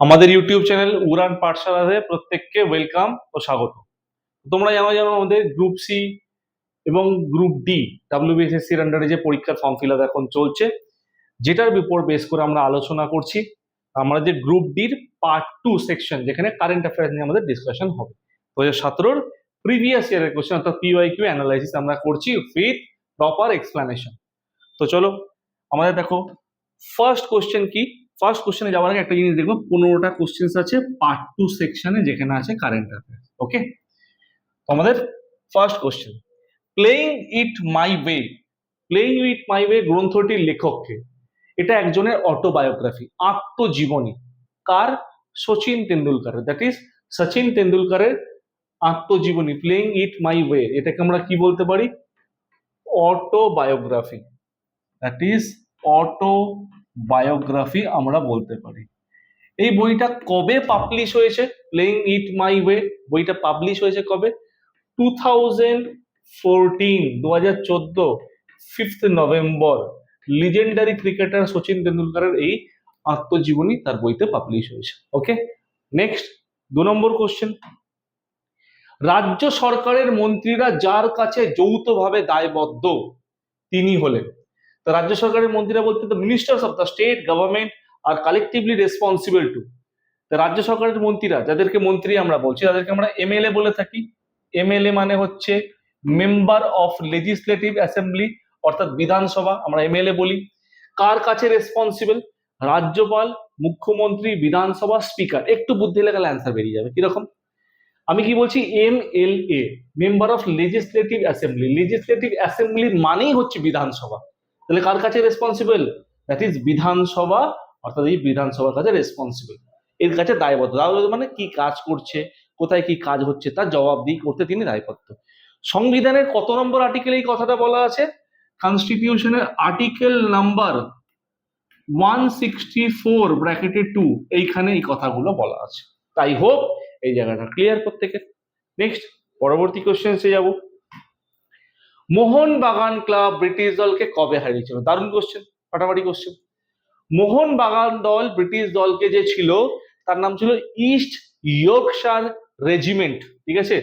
আমাদের YouTube channel উড়ান পাঠশালাতে প্রত্যেককে welcome ও স্বাগত। তোমরা জানো জানো আমাদের গ্রুপ সি এবং গ্রুপ ডি ডাব্লিউবিএসএসসির আন্ডারে যে পরীক্ষার ফর্ম ফিল আপ এখন চলছে, যেটার উপর বেস করে আমরা আলোচনা করছি, আমরা যে গ্রুপ ডির পার্ট টু সেকশন যেখানে কারেন্ট অ্যাফেয়ার্স নিয়ে আমাদের ডিসকাশন হবে। দু হাজার সতেরোর প্রিভিয়াস ইয়ারের কোয়েশ্চেন অর্থাৎ পিওয়াই কিউ অ্যানালাইসিস আমরা করছি উইথ প্রপার এক্সপ্লানেশন তো চলো, আমাদের দেখো ফার্স্ট কোশ্চেন কি? ফার্স্ট কোশ্চেনে যাওয়ার আগে একটা জিনিস দেখব, পনেরোটা কোশ্চেন্স আছে পার্ট টু সেকশনে যেখানে আছে কারেন্ট অ্যাফেয়ার্স ওকে আমাদের first question playing it my way playing it my way গ্রন্থটির লেখককে, এটা একজনের অটোবায়োগ্রাফি আত্মজীবনী, কার? সচিন তেন্ডুলকারের দ্যাট ইজ সচিন তেন্ডুলকারের আত্মজীবনী প্লেইং ইট মাই ওয়ে এটাকে আমরা কি বলতে পারি? Autobiography that is auto biography আমরা বলতে পারি। এই বইটা কবে পাবলিশ হয়েছে? প্লেইং ইট মাই ওয়ে বইটা পাবলিশ হয়েছে কবে? টু থাউজেন্ড ফোরটিন দু হাজার চোদ্দ fifth November legendary cricketer Sachin তেন্ডুলকারের এই আত্মজীবনী তার বইতে পাবলিশ হয়েছে। ওকে নেক্সট দু নম্বর কোশ্চেন রাজ্য সরকারের মন্ত্রীরা যার কাছে যৌথভাবে দায়বদ্ধ, তিনি হলেন। তো রাজ্য সরকারের মন্ত্রীরা বলতে তো ministers of the state government R collectively responsible to তো রাজ্য সরকারের মন্ত্রীরা, যাদেরকে মন্ত্রী আমরা বলছি, তাদেরকে আমরা এমএলএ বলে থাকি। এমএলএ মানে হচ্ছে মেম্বার অফ লেজিসলেটিভ অ্যাসেম্বলি অর্থাৎ বিধানসভা, আমরা এমএলএ বলি। কার কাছে রেসপন্সিবল রাজ্যপাল, মুখ্যমন্ত্রী, বিধানসভা স্পিকার একটু বুদ্ধি লাগালে অ্যান্সার বেরিয়ে যাবে, কীরকম? আমি কি বলছি? M L A member of legislative assembly legislative assembly মানেই হচ্ছে বিধানসভা। তাহলে কার কাছে রেসপন্সিবল দ্যাট ইজ বিধানসভা, অর্থাৎ এই বিধানসভার কাছে রেসপন্সিবল এর কাছে দায়বদ্ধ। দায়বদ্ধ মানে কি কাজ করছে, কোথায় কি কাজ হচ্ছে, তার জবাবদিহি করতে তিনি দায়বদ্ধ। সংবিধানের কত নম্বর আর্টিকেল এই কথাটা বলা আছে? কনস্টিটিউশনের article number one sixty four ব্র্যাকেটে টু এইখানে এই কথাগুলো বলা আছে। তাই হোক, এই জায়গাটা ক্লিয়ার প্রত্যেকের নেক্সট পরবর্তী কোশ্চেন্সে যাব। মোহন বাগান ক্লাব ব্রিটিশ দলকে কবে হারিয়েছিল? দারুণ কোশ্চেন ফাটাফাটি কোশ্চেন মোহন বাগান দল ব্রিটিশ দলকে যে ছিল, তার নাম ছিল ইস্ট ইয়র্কশার রেজিমেন্ট ঠিক আছে?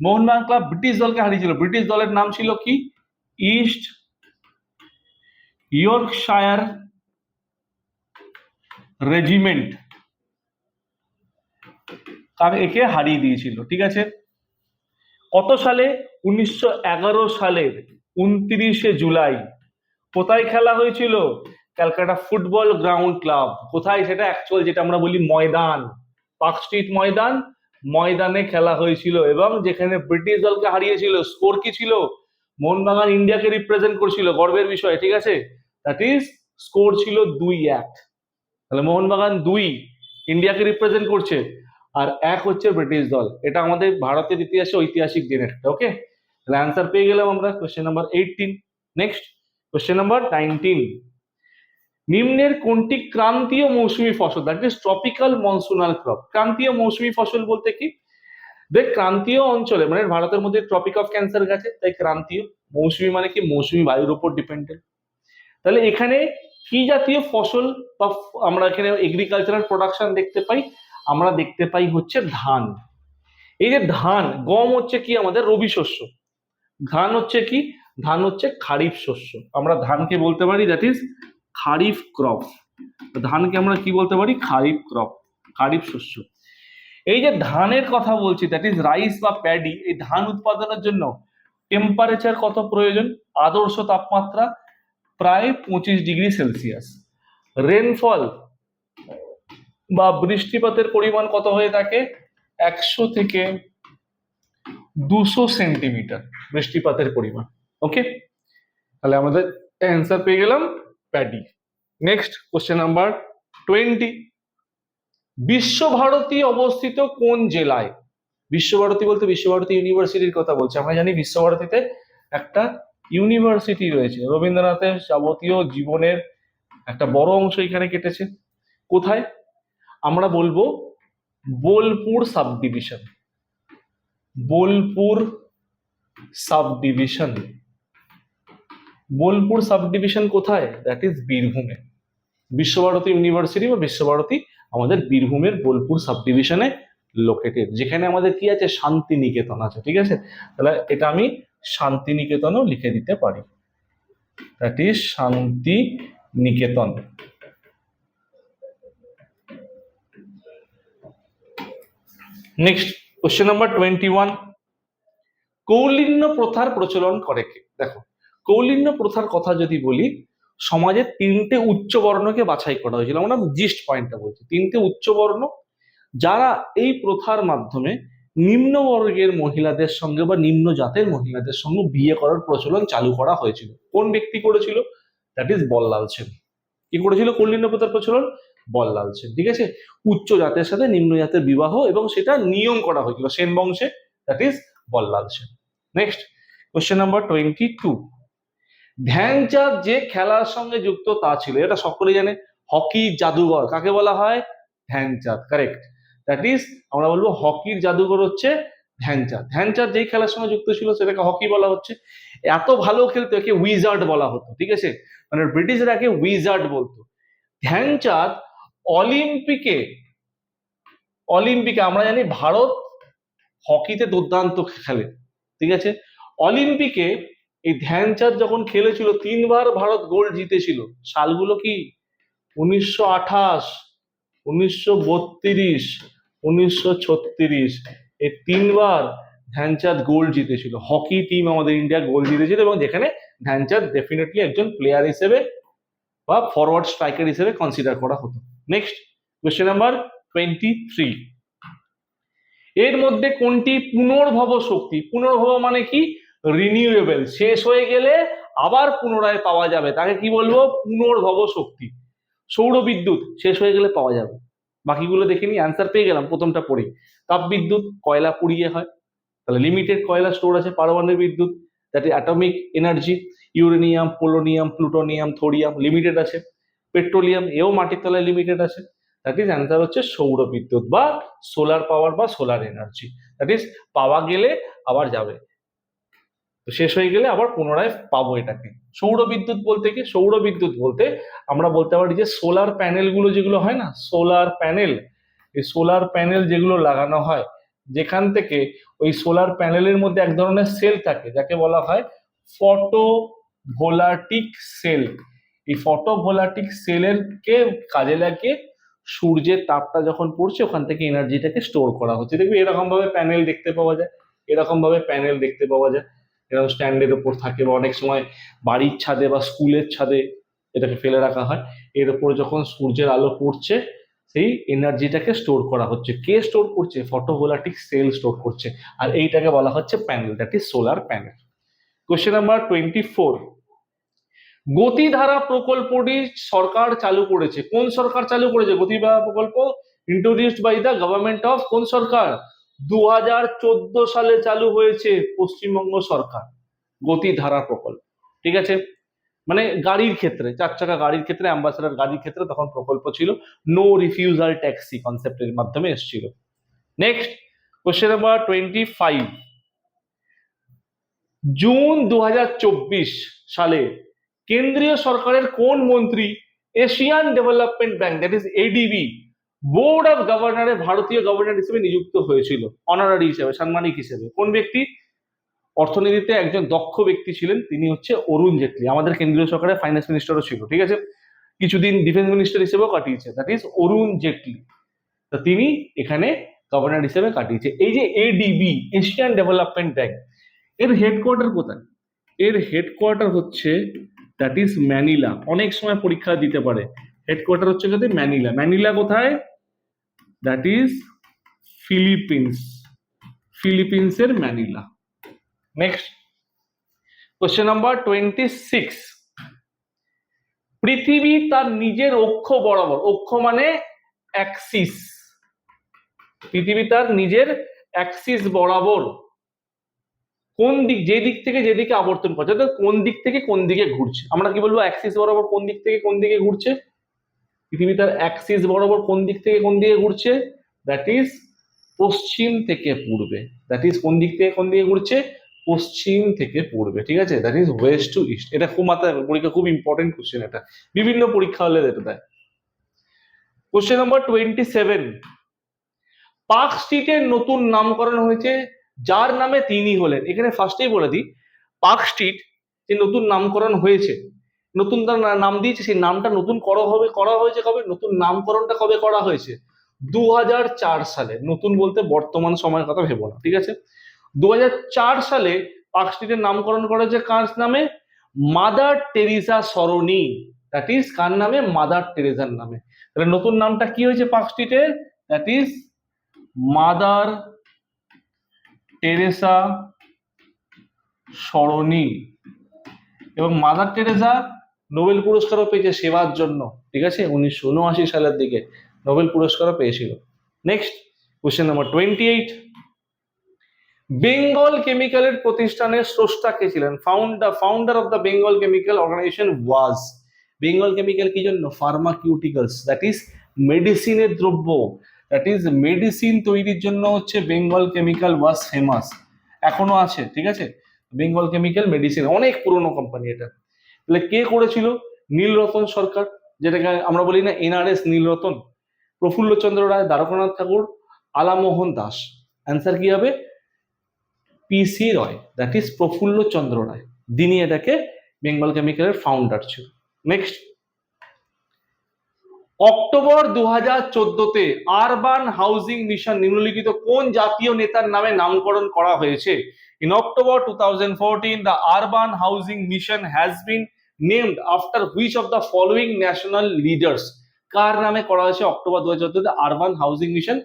মোহন বাগান ক্লাব ব্রিটিশ দলকে হারিয়েছিল। ব্রিটিশ দলের নাম ছিল কি? ইস্ট ইয়র্কশায়ার রেজিমেন্ট তার একে হারিয়ে দিয়েছিল, ঠিক আছে? কত সালে উনিশশো এগারো সালের উনত্রিশে জুলাই। কোথায় খেলা হয়েছিল? Calcutta football ground club. কোথায় সেটা অ্যাকচুয়াল যেটা আমরা বলি ময়দান। পার্ক স্ট্রিট ময়দান। ময়দানে খেলা হয়েছিল এবং যেখানে ব্রিটিশ দলকে হারিয়েছিল, স্কোর কি ছিল? মোহনবাগান ইন্ডিয়াকে রিপ্রেজেন্ট করছিল, গর্বের বিষয়, ঠিক আছে? দ্যাট ইজ স্কোর ছিল দুই এক। তাহলে মোহনবাগান দুই, ইন্ডিয়াকে রিপ্রেজেন্ট করছে। আর এক হচ্ছে ব্রিটিশ দল। এটা আমাদের ভারতের ইতিহাসে ঐতিহাসিক দিন একটা ওকে তাহলে অ্যান্সার পেয়ে গেলাম আমরা question number eighteen next question number nineteen নিম্নের কোনটি ক্রান্তীয় মৌসুমী ফসল? That is tropical monsoonal crop ক্রান্তীয় মৌসুমী ফসল বলতে কি? দেখ ক্রান্তীয় অঞ্চলে মানে ভারতের মধ্যে ট্রপিক অফ ক্যান্সার গেছে, তাই ক্রান্তীয় মৌসুমী মানে কি? মৌসুমী বায়ুর উপর ডিপেন্ডেন্ট তাহলে এখানে কি জাতীয় ফসল বা আমরা এখানে এগ্রিকালচারাল প্রোডাকশন দেখতে পাই? আমরা দেখতে পাই হচ্ছে ধান। এই যে ধান, গম হচ্ছে কি আমাদের রবি শস্য ধান হচ্ছে কি? ধান হচ্ছে খারিফ শস্য। আমরা ধানকে বলতে পারি দ্যাট ইজ খারিফ ক্রপ ধানকে আমরা কি বলতে পারি? খারিফ ক্রপ খারিফ শস্য। এই যে ধানের কথা বলছি দ্যাট ইজ রাইস বা প্যাডি এই ধান উৎপাদনের জন্য টেম্পারেচার কত প্রয়োজন? আদর্শ তাপমাত্রা প্রায় পঁচিশ ডিগ্রি সেলসিয়াস। রেনফল বা বৃষ্টিপাতের পরিমাণ কত হয়ে থাকে? একশো থেকে দুশো সেন্টিমিটার বৃষ্টিপাতের পরিমাণ ওকে তাহলে আমাদের অ্যান্সার পেয়ে গেলাম paddy next question number twenty Visva Bharati অবস্থিত কোন জেলায়? বিশ্বভারতী বলতে বিশ্বভারতী ইউনিভার্সিটির কথা বলছি। আমরা জানি বিশ্বভারতীতে একটা ইউনিভার্সিটি রয়েছে। রবীন্দ্রনাথের যাবতীয় জীবনের একটা বড় অংশ এখানে কেটেছে। কোথায়? আমরা বলব Bolpur sub division Bolpur sub division Bolpur sub division কোথায়? দ্যাট ইজ বীরভূমে। বিশ্বভারতী ইউনিভার্সিটি বা বিশ্বভারতী আমাদের বীরভূমের বোলপুর সাব ডিভিশনে লোকেটেড যেখানে আমাদের কি আছে? শান্তিনিকেতন আছে, ঠিক আছে? তাহলে এটা আমি শান্তিনিকেতনও লিখে দিতে পারি। That is Santiniketan next question number twenty one কৌলিন্য প্রথার প্রচলন করে কে? দেখো, কৌলিন্য প্রথার কথা যদি বলি, সমাজে তিনটে উচ্চ বর্ণকে বাছাই করা হয়েছিল। আমরা জিস্ট পয়েন্টটা বলছি। তিনটে উচ্চ বর্ণ, যারা এই প্রথার মাধ্যমে নিম্ন বর্গের মহিলাদের সঙ্গে বা নিম্ন জাতের মহিলাদের সঙ্গে বিয়ে করার প্রচলন চালু করা হয়েছিল। কোন ব্যক্তি করেছিল? That is Ballal Sen. কি করেছিল কল্যাণ প্রথার প্রচলন? বল্লাল সেন ঠিক আছে? উচ্চ জাতের সাথে নিম্ন জাতের বিবাহ এবং সেটা নিয়ম করা হয়েছিল। সেন বংশে that is Ballal Sen next question number twenty two Dhyan Chand যে খেলার সঙ্গে যুক্ত তা ছিল, এটা সকলেই জানে। হকি জাদুঘর, কাকে বলা হয়? ধ্যানচাঁদ কারেক্ট দ্যাট ইজ আমরা বলব হকির জাদুঘর হচ্ছে ধ্যানচাঁদ। ধ্যানচাঁদ যেই খেলার সঙ্গে যুক্ত ছিল, সেটাকে হকি বলা হচ্ছে। এত ভালো খেলতো, একে উইজার্ড বলা হতো, ঠিক আছে? মানে ব্রিটিশরা একে উইজার্ড বলতো। ধ্যানচাঁদ অলিম্পিকে অলিম্পিকে, আমরা জানি ভারত হকিতে দুর্দান্ত খেলে, ঠিক আছে? অলিম্পিকে এই ধ্যানচাঁদ যখন খেলেছিল, তিনবার ভারত গোল্ড জিতেছিল, সালগুলো কি? উনিশশো আঠাশ, উনিশশো বত্রিশ, উনিশশো ছত্রিশ, এই তিনবার ধ্যানচাঁদ গোল্ড জিতেছিল। হকি টিম আমাদের ইন্ডিয়া গোল্ড জিতেছিল এবং যেখানে ধ্যানচাঁদ ডেফিনেটলি একজন প্লেয়ার হিসেবে বা ফরওয়ার্ড স্ট্রাইকার হিসেবে কনসিডার করা হতো। Next question number twenty three এর মধ্যে কোনটি পুনর্ভব শক্তি? পুনর্ভব মানে কি? রিনিউয়েবল শেষ হয়ে গেলে আবার পুনরায় পাওয়া যাবে। তাকে কি বলব? পুনর্ভব শক্তি। সৌর বিদ্যুৎ, শেষ হয়ে গেলে পাওয়া যাবে। বাকিগুলো দেখে নিই অ্যান্সার পেয়ে গেলাম প্রথমটা পড়ি তাপ বিদ্যুৎ, কয়লা পুড়িয়ে হয়। তাহলে লিমিটেড কয়লা স্টোর আছে, পারমাণবিক বিদ্যুৎ that atomic energy uranium polonium plutonium thorium limited আছে। পেট্রোলিয়াম এও মাটির তলায় লিমিটেড আছে। দ্যাট ইজ অ্যান্সার হচ্ছে সৌর বিদ্যুৎ বা সোলার পাওয়ার বা সোলার এনার্জি দ্যাট ইজ পাওয়া গেলে আবার যাবে। তো শেষ হয়ে গেলে আবার পুনরায় পাবো এটাকে। সৌর বিদ্যুৎ বলতে কি? সৌর বিদ্যুৎ বলতে আমরা বলতে পারি যে সোলার প্যানেলগুলো যেগুলো হয় না সোলার প্যানেল এই সোলার প্যানেল যেগুলো লাগানো হয়, যেখান থেকে ওই সোলার প্যানেলের মধ্যে এক ধরনের সেল থাকে, যাকে বলা হয় ফটো ভোলাটিক সেল এই ফটো ভোলাটিক সেলের কে কাজে লাগিয়ে সূর্যের তাপটা যখন পড়ছে, ওখান থেকে এনার্জিটাকে স্টোর করা হচ্ছে। দেখবি এরকম ভাবে প্যানেল দেখতে পাওয়া যায় এরকম ভাবে প্যানেল দেখতে পাওয়া যায়। এরকম স্ট্যান্ডের উপর থাকে বা অনেক সময় বাড়ির ছাদে বা স্কুলের ছাদে এটাকে ফেলে রাখা হয়। এর উপরে যখন সূর্যের আলো পড়ছে, সেই এনার্জিটাকে স্টোর করা হচ্ছে। কে স্টোর করছে? ফটোভোলাটিক সেল স্টোর করছে। আর এইটাকে বলা হচ্ছে panel that is solar panel question number twenty four গতিধারা প্রকল্পটি সরকার চালু করেছে। কোন সরকার চালু করেছে? গতিধারা প্রকল্প introduced by the government of কোন সরকার? দু হাজার চোদ্দ সালে চালু হয়েছে পশ্চিমবঙ্গ সরকার গতিধারা প্রকল্প। ঠিক আছে? মানে গাড়ির ক্ষেত্রে, চার চাকা গাড়ির ক্ষেত্রে অ্যাম্বাসেডার গাড়ির ক্ষেত্রে তখন প্রকল্প ছিল। নো রিফিউজাল ট্যাক্সি কনসেপ্টের মাধ্যমে এসেছিল। Next question number twenty five June দু হাজার চব্বিশ সালে কেন্দ্রীয় সরকারের কোন মন্ত্রী? Asian development bank that is ADB board of গভর্নরে ভারতীয় গভর্নর হিসেবে নিযুক্ত হয়েছিল অনারারি হিসেবে সাংমানিক হিসেবে। কোন ব্যক্তি? অর্থনীতিতে একজন দক্ষ ব্যক্তি ছিলেন, তিনি হচ্ছে অরুণ জেটলি, আমাদের কেন্দ্রীয় সরকারের ফাইন্যান্স মিনিস্টারও ছিল, ঠিক আছে? কিছুদিন ডিফেন্স মিনিস্টার হিসেবেও কাটিয়েছে দ্যাট ইজ অরুণ জেটলি। তা তিনি এখানে গভর্নর হিসেবে কাটিয়েছে। এই যে এডিবি এশিয়ান ডেভেলপমেন্ট ব্যাংক, এর হেডকোয়ার্টার কোথায়? এর হেডকোয়ার্টার হচ্ছে দ্যাট ইজ ম্যানিলা অনেক সময় পরীক্ষা দিতে পারে। হেডকোয়ার্টার হচ্ছে কিন্তু ম্যানিলা ম্যানিলা কোথায়? That is Philippines ফিলিপিন্সের Manila next question number twenty six পৃথিবী তার নিজের অক্ষ বরাবর। অক্ষ মানে অ্যাক্সিস পৃথিবী তার নিজের অ্যাক্সিস বরাবর। কোন দিক, যে দিক থেকে যেদিকে আবর্তন করছে অর্থাৎ কোন দিক থেকে কোন দিকে ঘুরছে। আমরা কি বলব অ্যাক্সিস বরাবর কোন দিক থেকে কোন দিকে ঘুরছে? পৃথিবী তার অ্যাক্সিস বরাবর কোন দিক থেকে কোন দিকে ঘুরছে? দ্যাট ইজ পশ্চিম থেকে পূর্বে। দ্যাট ইজ কোন দিক থেকে কোন দিকে ঘুরছে? পশ্চিম থেকে পূর্বে, ঠিক আছে? That is west to east এটা খুব মাথায় পরীক্ষা খুব ইম্পর্টেন্ট কোশ্চেন এটা। বিভিন্ন পরীক্ষা হলে এটা দেয়। Question number twenty seven park স্ট্রিটের নতুন নামকরণ হয়েছে যার নামে তিনি হলেন। এখানে ফার্স্টেই বলে দিই, পার্ক স্ট্রিট যে নতুন নামকরণ হয়েছে, নতুন তার নাম দিয়েছে, সেই নামটা নতুন করা হবে, করা হয়েছে কবে? নতুন নামকরণটা কবে করা হয়েছে? দু হাজার চার সালে, নতুন বলতে বর্তমান সময়ের কথা ভেবো না, ঠিক আছে? দু হাজার চার সালে পার্ক স্ট্রিটের নামকরণ করা হয়েছে কার নামে? মাদার টেরিসা সরণি দ্যাট ইজ কার নামে? মাদার টেরেসার নামে। তাহলে নতুন নামটা কি হয়েছে পার্ক স্ট্রিটের? দ্যাট ইজ মাদার টেরেসা সরণি এবং মাদার টেরেসা নোবেল পুরস্কারও পেয়েছে সেবার জন্য, ঠিক আছে? উনিশশো উনআশি সালের দিকে নোবেল পুরস্কারও পেয়েছিল। Next question number twenty eight Bengal কেমিক্যালের প্রতিষ্ঠানের স্রষ্টা কে ছিলেন? Founder founder of the Bengal chemical organisation was Bengal chemical কি জন্য? ফার্মাকিউটিক্যালস দ্যাট ইজ মেডিসিনের দ্রব্য। দ্যাট ইজ মেডিসিন তৈরির জন্য হচ্ছে বেঙ্গল কেমিক্যাল ওয়াজ ফেমাস এখনও আছে, ঠিক আছে? বেঙ্গল কেমিক্যাল মেডিসিন অনেক পুরনো কোম্পানি এটা। তাহলে কে করেছিল? নীলরতন সরকার, যেটাকে আমরা বলি না এনআরএস নীলরতন প্রফুল্লচন্দ্র রায়, দ্বারকানাথ ঠাকুর, আলামোহন দাস। অ্যান্সার কি হবে? PC Ray that is Prafulla Chandra Ray. যিনি এটাকে বেঙ্গল কেমিক্যালের ফাউন্ডার ছিল। নেক্সট অক্টোবর দু হাজার চোদ্দতে আরবান হাউজিং মিশন নিম্নলিখিত কোন জাতীয় নেতার নামে নামকরণ করা হয়েছে? In October two thousand fourteen the urban housing mission has been named after which of the following national leaders কার নামে করা হয়েছে অক্টোবর দু হাজার চোদ্দতে আরবান হাউজিং মিশন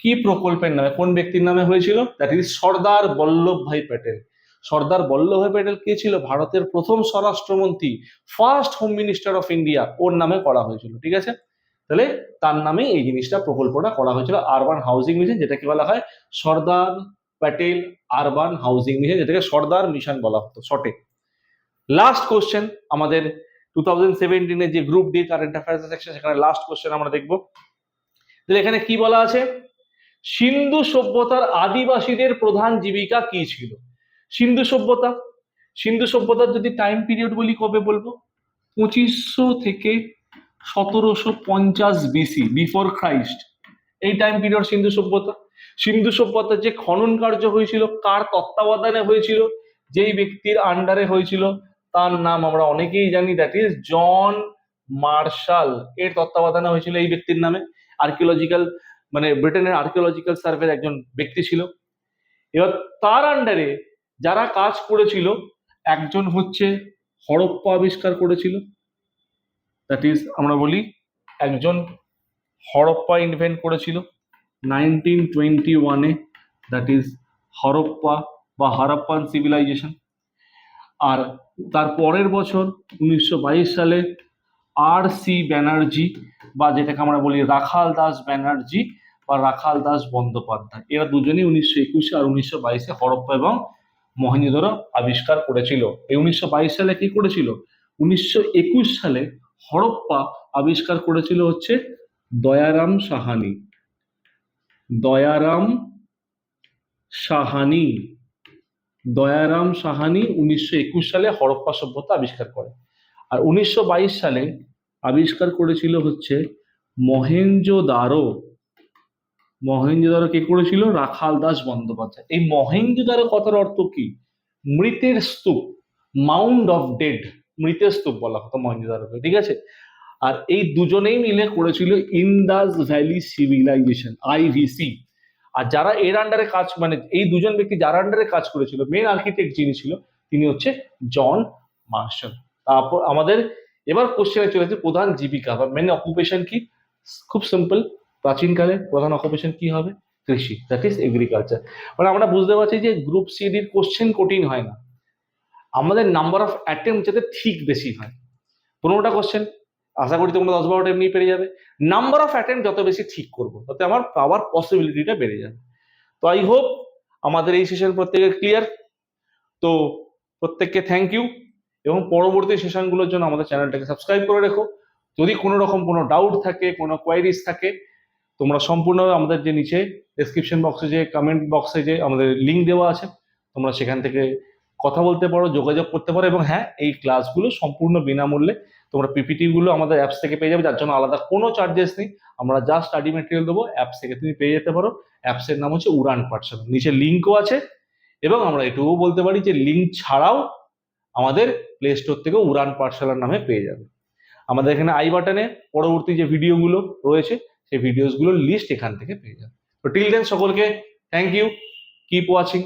কি প্রকল্পের নামে, কোন ব্যক্তির নামে হয়েছিল? That is Sardar Vallabhbhai Patel. সর্দার বল্লভভাই প্যাটেল কে ছিল? ভারতের প্রথম স্বরাষ্ট্রমন্ত্রী first home minister of India ওর নামে করা হয়েছিল, ঠিক আছে? তাহলে তার নামে এই জিনিসটা প্রকল্পটা করা হয়েছিল আরবান হাউজিং মিশন যেটাকে বলা হয় Sardar Patel urban housing mission যেটাকে সর্দার মিশন বলা হতো শর্টে লাস্ট কোশ্চেন আমাদের টু থাউজেন্ড সেভেন্টিনের যে group D current affairs section সেখানে লাস্ট কোশ্চেন আমরা দেখব। তাহলে এখানে কি বলা আছে? সিন্ধু সভ্যতার আদিবাসীদের প্রধান জীবিকা কি ছিল? সিন্ধু সভ্যতা। সিন্ধু সভ্যতার যদি টাইম পিরিয়ড বলি কবে বলব? পঁচিশশো থেকে সতেরোশো পঞ্চাশ বিসি বিফোর ক্রাইস্ট এই টাইম পিরিয়ড সিন্ধু সভ্যতা। সিন্ধু সভ্যতার যে খনন কার্য হয়েছিল, কার তত্ত্বাবধানে হয়েছিল, যেই ব্যক্তির আন্ডারে হয়েছিল, তার নাম আমরা অনেকেই জানি দ্যাট ইজ জন মার্শাল এর তত্ত্বাবধানে হয়েছিল এই ব্যক্তির নামে। আর্কিওলজিক্যাল মানে ব্রিটেনের আর্কিওলজিক্যাল সার্ভের একজন ব্যক্তি ছিল। এবার তার আন্ডারে যারা কাজ করেছিল, একজন হচ্ছে হরপ্পা আবিষ্কার করেছিল। দ্যাট ইজ আমরা বলি একজন হরপ্পা ইনভেন্ট করেছিল। নাইনটিন টোয়েন্টি ওয়ানে দ্যাট ইজ হরপ্পা বা হারাপ্পান সিভিলাইজেশন আর তার পরের বছর, উনিশশো বাইশ সালে আর সি ব্যানার্জি বা যেটাকে আমরা বলি রাখাল দাস ব্যানার্জি বা রাখাল দাস বন্দ্যোপাধ্যায়। এরা দুজনেই উনিশশো একুশে আর উনিশশো বাইশে হরপ্পা এবং মহেঞ্জোদারো আবিষ্কার করেছিল। এই উনিশশো বাইশ সালে কি করেছিল? উনিশশো একুশ সালে হরপ্পা আবিষ্কার করেছিল হচ্ছে দয়ারাম সাহানি। দয়ারাম সাহানি। দয়ারাম সাহানি উনিশশো একুশ সালে হরপ্পা সভ্যতা আবিষ্কার করে। আর উনিশশো বাইশ সালে আবিষ্কার করেছিল হচ্ছে মহেঞ্জোদারো মহেঞ্জোদারো কে করেছিল? রাখাল দাস বন্দ্যোপাধ্যায়। এই মহেঞ্জোদারো কথার অর্থ কি? মৃতের স্তূপ, মাউন্ড অফ ডেড, মৃতের স্তূপ বলা হতো মহেঞ্জোদারোকে ঠিক আছে? আর এই দুজনেই মিলে করেছিল ইন্দাস ভ্যালি সিভিলাইজেশন, আইভিসি। আর যারা এর আন্ডারে কাজ মানে এই দুজন ব্যক্তি যার আন্ডারে কাজ করেছিল মেন আর্কিটেক্ট যিনি ছিল, তিনি হচ্ছে জন মার্শন তারপর আমাদের এবার কোশ্চেনে চলেছে প্রধান জীবিকা বা মেন অকুপেশন কি? খুব সিম্পল প্রাচীনকালে প্রধান অকুপেশন কি হবে? কৃষি দ্যাট ইজ এগ্রিকালচার মানে আমরা বুঝতে পারছি যে গ্রুপ সিডির কোশ্চেন কঠিন হয় না। আমাদের নাম্বার অফ অ্যাটেম্প যাতে ঠিক বেশি হয়। পনেরোটা কোশ্চেন আশা করি তোমরা দশ বারোটা এমনি পেরে যাবে। নাম্বার অফ অ্যাটেম্প যত বেশি ঠিক করব, তাতে আমার পাওয়ার পসিবিলিটিটা বেড়ে যাবে। তো আই হোপ আমাদের এই সেশন প্রত্যেকের ক্লিয়ার তো প্রত্যেককে থ্যাংক ইউ এবং পরবর্তী সেশনগুলোর জন্য আমাদের চ্যানেলটাকে সাবস্ক্রাইব করে রেখো। যদি কোনো রকম কোনো ডাউট থাকে, কোনো কোয়ারিজ থাকে তোমরা সম্পূর্ণ আমাদের যে নিচে ডেসক্রিপশন বক্সে যে কমেন্ট বক্সে যে আমাদের লিঙ্ক দেওয়া আছে, তোমরা সেখান থেকে কথা বলতে পারো, যোগাযোগ করতে পারো এবং হ্যাঁ এই ক্লাসগুলো সম্পূর্ণ বিনামূল্যে তোমরা পিপিটি গুলো আমাদের অ্যাপস থেকে পেয়ে যাবে, যার জন্য আলাদা কোনো চার্জেস নেই। আমরা যা স্টাডি মেটেরিয়াল দেবো অ্যাপস থেকে তুমি পেয়ে যেতে পারো। অ্যাপসের নাম হচ্ছে উড়ান পাঠশালা নিচে লিঙ্কও আছে এবং আমরা এটুকুও বলতে পারি যে লিঙ্ক ছাড়াও আমাদের প্লে স্টোর থেকে উড়ান পাঠশালার নামে পেয়ে যাবে। আমাদের এখানে আই বাটনে পরবর্তী যে ভিডিওগুলো রয়েছে সেই ভিডিওসগুলোর লিস্ট এখান থেকে পেয়ে যাবে। তো টিল দেন সকলকে থ্যাংক ইউ কিপ ওয়াচিং